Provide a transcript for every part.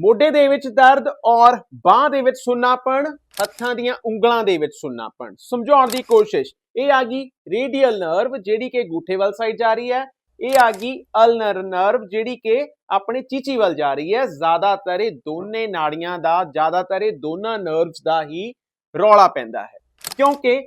ਮੋਢੇ ਦੇ ਵਿੱਚ ਦਰਦ ਔਰ ਬਾਹ ਦੇ ਵਿੱਚ ਸੁੰਨਾਪਣ, ਹੱਥਾਂ ਦੀਆਂ ਉਂਗਲਾਂ ਦੇ ਵਿੱਚ ਸੁੰਨਾਪਣ। ਸਮਝਾਉਣ ਦੀ ਕੋਸ਼ਿਸ਼। ਇਹ ਆ ਗਈ ਰੇਡੀਅਲ ਨਰਵ, ਜਿਹੜੀ ਕਿ ਗੂਠੇ ਵੱਲ ਸਾਈਡ ਜਾ ਰਹੀ ਹੈ। ਇਹ ਆ ਗਈ ਅਲਨਰ ਨਰਵ, ਜਿਹੜੀ ਕਿ ਆਪਣੇ ਚੀਚੀ ਵੱਲ ਜਾ ਰਹੀ ਹੈ। ਜ਼ਿਆਦਾਤਰ ਇਹ ਦੋਨੇ ਨਾੜੀਆਂ ਦਾ, ਜ਼ਿਆਦਾਤਰ ਇਹ ਦੋਨਾਂ ਨਰਵਸ ਦਾ ਹੀ ਰੌਲਾ ਪੈਂਦਾ ਹੈ। ਕਿਉਂਕਿ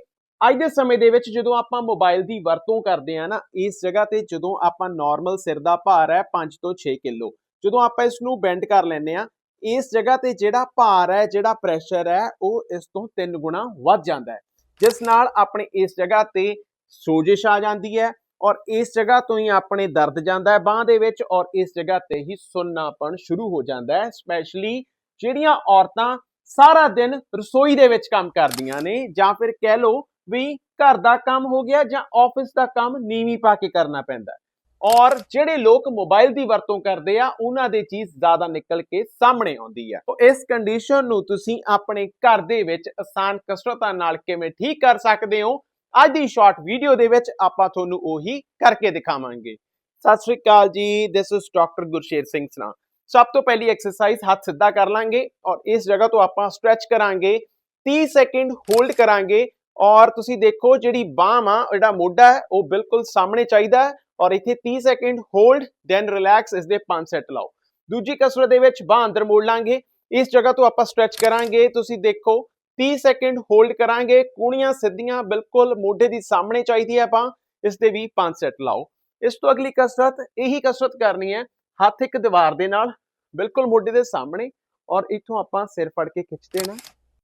ਅੱਜ ਦੇ ਸਮੇਂ ਦੇ ਵਿੱਚ ਜਦੋਂ ਆਪਾਂ ਮੋਬਾਈਲ ਦੀ ਵਰਤੋਂ ਕਰਦੇ ਆ ਨਾ, ਇਸ ਜਗ੍ਹਾ ਤੇ ਜਦੋਂ ਆਪਾਂ ਨਾਰਮਲ ਸਿਰ ਦਾ ਭਾਰ ਹੈ 5 ਤੋਂ 6 ਕਿਲੋ ਜਦੋਂ ਆਪਾਂ ਇਸ ਨੂੰ ਬੈਂਡ ਕਰ ਲੈਂਦੇ ਆ ਇਸ ਜਗ੍ਹਾ ਤੇ ਜਿਹੜਾ ਭਾਰ ਹੈ, ਜਿਹੜਾ ਪ੍ਰੈਸ਼ਰ ਹੈ, ਉਹ ਇਸ ਤੋਂ 3 ਗੁਣਾ ਵੱਧ ਜਾਂਦਾ ਹੈ। ਜਿਸ ਨਾਲ ਆਪਣੇ ਇਸ ਜਗ੍ਹਾ ਤੇ ਸੋਜਿਸ਼ ਆ ਜਾਂਦੀ ਹੈ ਔਰ ਇਸ ਜਗ੍ਹਾ ਤੋਂ ਹੀ ਆਪਣੇ ਦਰਦ ਜਾਂਦਾ ਹੈ ਬਾਹ ਦੇ ਵਿੱਚ ਔਰ ਇਸ ਜਗ੍ਹਾ ਤੇ ਹੀ ਸੁੰਨਾਪਣ ਸ਼ੁਰੂ ਹੋ ਜਾਂਦਾ ਹੈ। ਸਪੈਸ਼ਲੀ ਜਿਹੜੀਆਂ ਔਰਤਾਂ ਸਾਰਾ ਦਿਨ ਰਸੋਈ ਦੇ ਵਿੱਚ ਕੰਮ ਕਰਦੀਆਂ ਨੇ ਜਾਂ ਫਿਰ ਕਹਿ ਲਓ ਵੀ ਘਰ ਦਾ ਕੰਮ ਹੋ ਗਿਆ ਜਾਂ ਆਫਿਸ ਦਾ ਕੰਮ ਨੀਵੀਂ ਪਾ ਕੇ ਕਰਨਾ ਪੈਂਦਾ ਔਰ ਜਿਹੜੇ ਲੋਕ ਮੋਬਾਈਲ ਦੀ ਵਰਤੋਂ ਕਰਦੇ ਆ, ਉਹਨਾਂ ਦੇ ਚੀਜ਼ ਜ਼ਿਆਦਾ ਨਿਕਲ ਕੇ ਸਾਹਮਣੇ ਆਉਂਦੀ ਹੈ ਤਾਂ ਇਸ ਕੰਡੀਸ਼ਨ ਨੂੰ ਤੁਸੀਂ ਆਪਣੇ ਘਰ ਦੇ ਵਿੱਚ ਆਸਾਨ ਕਸਰਤਾਂ ਨਾਲ ਕਿਵੇਂ ਠੀਕ ਕਰ ਸਕਦੇ ਹੋ, ਅੱਜ ਦੀ ਸ਼ਾਰਟ ਵੀਡੀਓ ਦੇ ਵਿੱਚ ਆਪਾਂ ਤੁਹਾਨੂੰ ਉਹੀ ਕਰਕੇ ਦਿਖਾਵਾਂਗੇ। ਸਤਿ ਸ਼੍ਰੀ ਅਕਾਲ ਜੀ this is doctor Gursher Singh ਸਨਾ। ਸਭ ਤੋਂ ਪਹਿਲੀ ਐਕਸਰਸਾਈਜ਼ ਹੱਥ ਸਿੱਧਾ ਕਰ ਲਾਂਗੇ ਔਰ ਇਸ ਜਗ੍ਹਾ ਤੋਂ ਆਪਾਂ ਸਟ੍ਰੈਚ ਕਰਾਂਗੇ 30 ਸੈਕਿੰਡ ਹੋਲਡ ਕਰਾਂਗੇ ਔਰ ਤੁਸੀਂ ਦੇਖੋ ਜਿਹੜੀ ਬਾਹ ਆ, ਜਿਹੜਾ ਮੋਢਾ ਹੈ, ਉਹ ਬਿਲਕੁਲ ਸਾਹਮਣੇ ਚਾਹੀਦਾ ਔਰ ਇੱਥੇ 30 ਸੈਕਿੰਡ ਹੋਲਡ ਦੈਨ ਰਿਲੈਕਸ ਇਸ ਦੇ 5 ਸੈਟ ਲਾਓ ਦੂਜੀ ਕਸਰਤ ਦੇ ਵਿੱਚ ਬਾਹ ਅੰਦਰ ਮੋੜ ਲਾਂਗੇ ਇਸ ਜਗ੍ਹਾ ਤੋਂ ਆਪਾਂ ਸਟ੍ਰੈਚ ਕਰਾਂਗੇ ਤੁਸੀਂ ਦੇਖੋ 30 ਸੈਕਿੰਡ ਹੋਲਡ ਕਰਾਂਗੇ ਕੂਣੀਆਂ ਸਿੱਧੀਆਂ ਬਿਲਕੁਲ ਮੋਢੇ ਦੀ ਸਾਹਮਣੇ ਚਾਹੀਦੀ ਹੈ ਬਾਹ ਇਸ ਦੇ ਵੀ 5 ਸੈਟ ਲਾਓ ਇਸ ਤੋਂ ਅਗਲੀ ਕਸਰਤ ਇਹੀ ਕਸਰਤ ਕਰਨੀ ਹੈ ਹੱਥ ਇੱਕ ਦੀਵਾਰ ਦੇ ਨਾਲ ਬਿਲਕੁਲ ਮੋਢੇ ਦੇ ਸਾਹਮਣੇ ਔਰ ਇੱਥੋਂ ਆਪਾਂ ਸਿਰ ਫੜ ਕੇ ਖਿੱਚ ਦੇਣਾ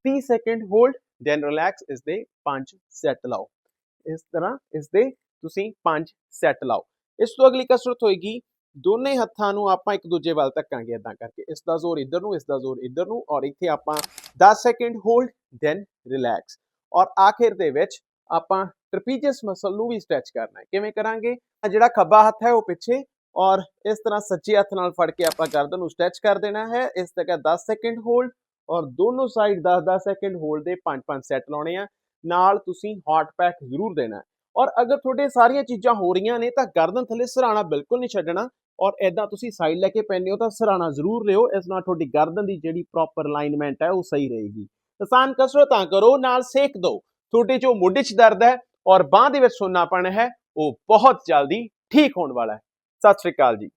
30 ਸੈਕਿੰਡ ਹੋਲਡ ਦੈਨ ਰਿਲੈਕਸ ਇਸ ਦੇ 5 ਸੈਟ ਲਾਓ ਇਸ ਤਰ੍ਹਾਂ ਇਸ ਦੇ ਤੁਸੀਂ 5 ਸੈੱਟ ਲਾਓ। ਇਸ ਤੋਂ ਅਗਲੀ ਕਸਰਤ ਹੋਏਗੀ, ਦੋਨੇ ਹੱਥਾਂ ਨੂੰ ਆਪਾਂ ਇੱਕ ਦੂਜੇ ਵੱਲ ਧੱਕਾਂਗੇ ਇਦਾਂ ਕਰਕੇ। ਇਸ ਦਾ ਜ਼ੋਰ ਇੱਧਰ ਨੂੰ, ਇਸ ਦਾ ਜ਼ੋਰ ਇੱਧਰ ਨੂੰ ਔਰ ਇੱਥੇ ਆਪਾਂ 10 ਸੈਕਿੰਡ ਹੋਲਡ, ਦੈਨ ਰਿਲੈਕਸ। ਔਰ ਆਖਿਰ ਦੇ ਵਿੱਚ ਆਪਾਂ ਟ੍ਰਪੀਜ਼ੀਅਸ ਮਸਲ ਨੂੰ ਵੀ ਸਟ੍ਰੈਚ ਕਰਨਾ ਹੈ। ਕਿਵੇਂ ਕਰਾਂਗੇ? ਜਿਹੜਾ ਖੱਬਾ ਹੱਥ ਹੈ ਉਹ ਪਿੱਛੇ ਔਰ ਇਸ ਤਰ੍ਹਾਂ ਸੱਜੇ ਹੱਥ ਨਾਲ ਫੜ ਕੇ ਆਪਾਂ ਗਰਦਨ ਨੂੰ ਸਟ੍ਰੈਚ ਕਰ ਦੇਣਾ ਹੈ। ਇਸ ਤੱਕ 10 ਸੈਕਿੰਡ ਹੋਲਡ ਔਰ ਦੋਨੋਂ ਸਾਈਡ 10-10 ਸੈਕਿੰਡ ਹੋਲਡ ਦੇ 5-5 ਸੈਟ ਲਾਉਣੇ ਆ। ਨਾਲ ਤੁਸੀਂ ਹੌਟ ਪੈਕ ਜ਼ਰੂਰ ਦੇਣਾ ਔਰ ਅਗਰ ਤੁਹਾਡੇ ਸਾਰੀਆਂ ਚੀਜ਼ਾਂ ਹੋ ਰਹੀਆਂ ਨੇ, ਤਾਂ ਗਰਦਨ ਥੱਲੇ ਸਰਾਣਾ ਬਿਲਕੁਲ ਨਹੀਂ ਛੱਡਣਾ। ਔਰ ਐਦਾਂ ਤੁਸੀਂ ਸਾਈਡ ਲੈ ਕੇ ਪੈਂਦੇ ਹੋ, ਤਾਂ ਸਰਾਣਾ ਜ਼ਰੂਰ ਲਿਓ। ਇਸ ਨਾਲ ਤੁਹਾਡੀ ਗਰਦਨ ਦੀ ਜਿਹੜੀ ਪ੍ਰੋਪਰ ਅਲਾਈਨਮੈਂਟ ਹੈ, ਉਹ ਸਹੀ ਰਹੇਗੀ। ਆਸਾਨ ਕਸਰਤਾਂ ਕਰੋ, ਨਾਲ ਸੇਕ ਦਿਓ ਤੁਹਾਡੇ ਜੋ ਮੋਢੇ 'ਚ ਦਰਦ ਹੈ ਔਰ ਬਾਹ ਦੇ ਵਿੱਚ ਸੁੰਨਾਪਣ ਹੈ, ਉਹ ਬਹੁਤ ਜਲਦੀ ਠੀਕ ਹੋਣ ਵਾਲਾ ਹੈ। ਸਤਿ ਸ਼੍ਰੀ ਅਕਾਲ ਜੀ।